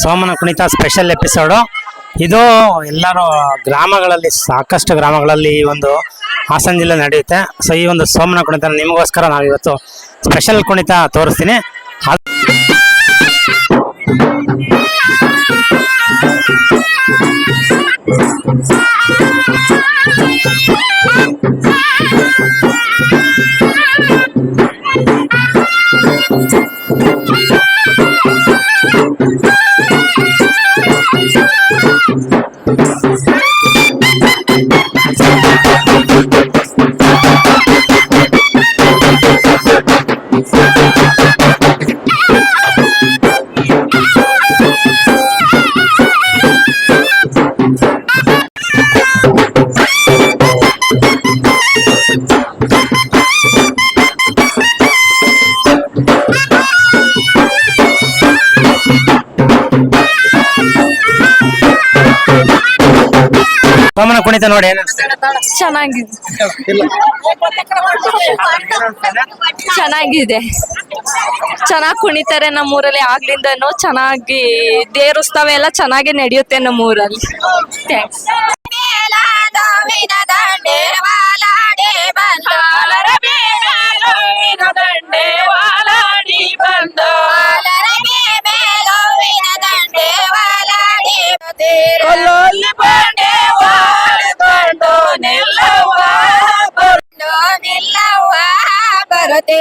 ಸೋಮನ ಕುಣಿತ special episode ಇದು ಎಲ್ಲರೂ ಗ್ರಾಮಗಳಲ್ಲಿ, ಸಾಕಷ್ಟು ಗ್ರಾಮಗಳಲ್ಲಿ ಈ ಒಂದು ಹಾಸನ ಜಿಲ್ಲೆ ನಡೆಯುತ್ತೆ. ಸೊ ಈ ಒಂದು ಸೋಮನ ಕುಣಿತ ನಿಮಗೋಸ್ಕರ ನಾವು ಇವತ್ತು ಸ್ಪೆಷಲ್ ಕುಣಿತ ತೋರಿಸ್ತೀನಿ. Yeah! ಕುಣಿತ ನೋಡಿ ಏನು ಚೆನ್ನಾಗಿದೆ. ಚೆನ್ನಾಗಿದೆ. ಚೆನ್ನಾಗಿ ಕುಣಿತಾರೆ ನಮ್ಮೂರಲ್ಲಿ ಆಗ್ಲಿಂದನೂ ಚೆನ್ನಾಗಿ ದೇವ್ರ ಉತ್ಸವ ಎಲ್ಲ ಚೆನ್ನಾಗಿ ನಡೆಯುತ್ತೆ ನಮ್ಮೂರಲ್ಲಿ. ಥ್ಯಾಂಕ್ಸ್ ते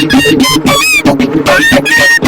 Thank you.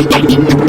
I'm sorry.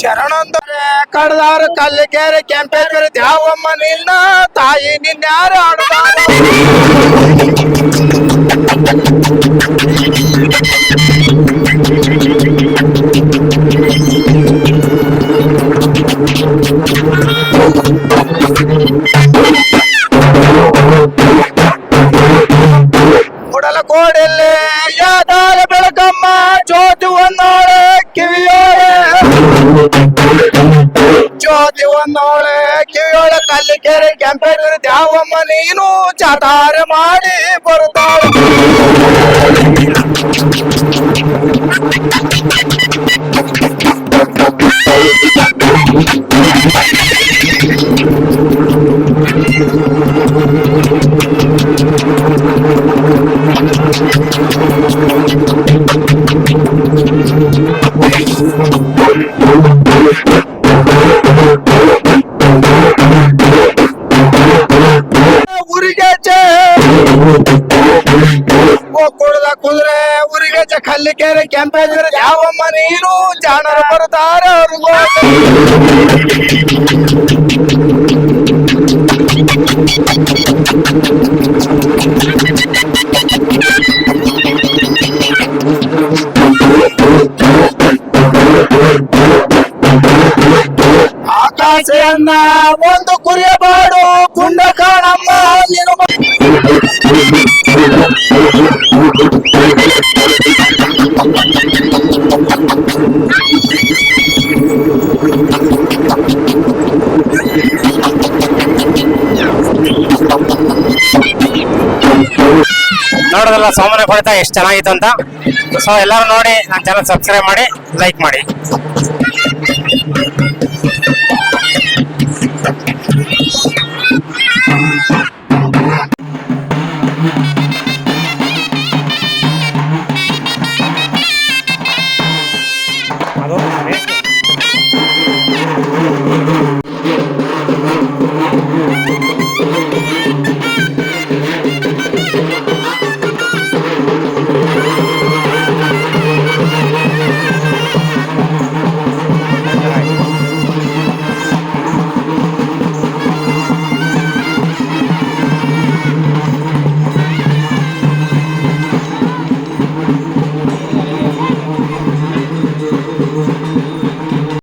ಶರಣಂದರೆ ಕಡದಾರ ಕಲ್ಲಿಗೆರೆ ಕೆಂಪೇಶ್ವರಿ Dyavamma ನಿನ್ನ ತಾಯಿ ನಿನ್ನಾರು ಆಡ್ದಾರ ಕಿವಿಯೋಳೆ. ಜ್ಯೋತಿ ಒಂದೋಳೆ ಕಿವಿಯೋಳೆ ಕಲ್ಲಿಕೆರೆ ಕೆಂಪೇಶ್ವರಿ ದ್ಯಾವಮ್ಮ ನೀನು ಚಾತಾರ ಮಾಡಿ ಬರುತ್ತಾಳೆ. ಉರಿಗೆಚ್ಚೆ ಕಲ್ಲಿಕೆರೆ ಕೆಂಪೇಶ್ವರಿ ದ್ಯಾವಮ್ಮ ನೀನು ಜಾಣರು ಬರುತ್ತಾರೆ ಅವ್ರಿಗೂ ಆಕಾಶೆಯನ್ನ ಒಂದು ಕುರಿಯ ನೋಡೋದಲ್ಲ ಸೋಮನ ಕೊಡ್ತಾ ಎಷ್ಟು ಚೆನ್ನಾಗಿತ್ತು ಅಂತ. ಸೊ ಎಲ್ಲರೂ ನೋಡಿ, ನನ್ನ ಚಾನಲ್ ಸಬ್ಸ್ಕ್ರೈಬ್ ಮಾಡಿ ಲೈಕ್ ಮಾಡಿ.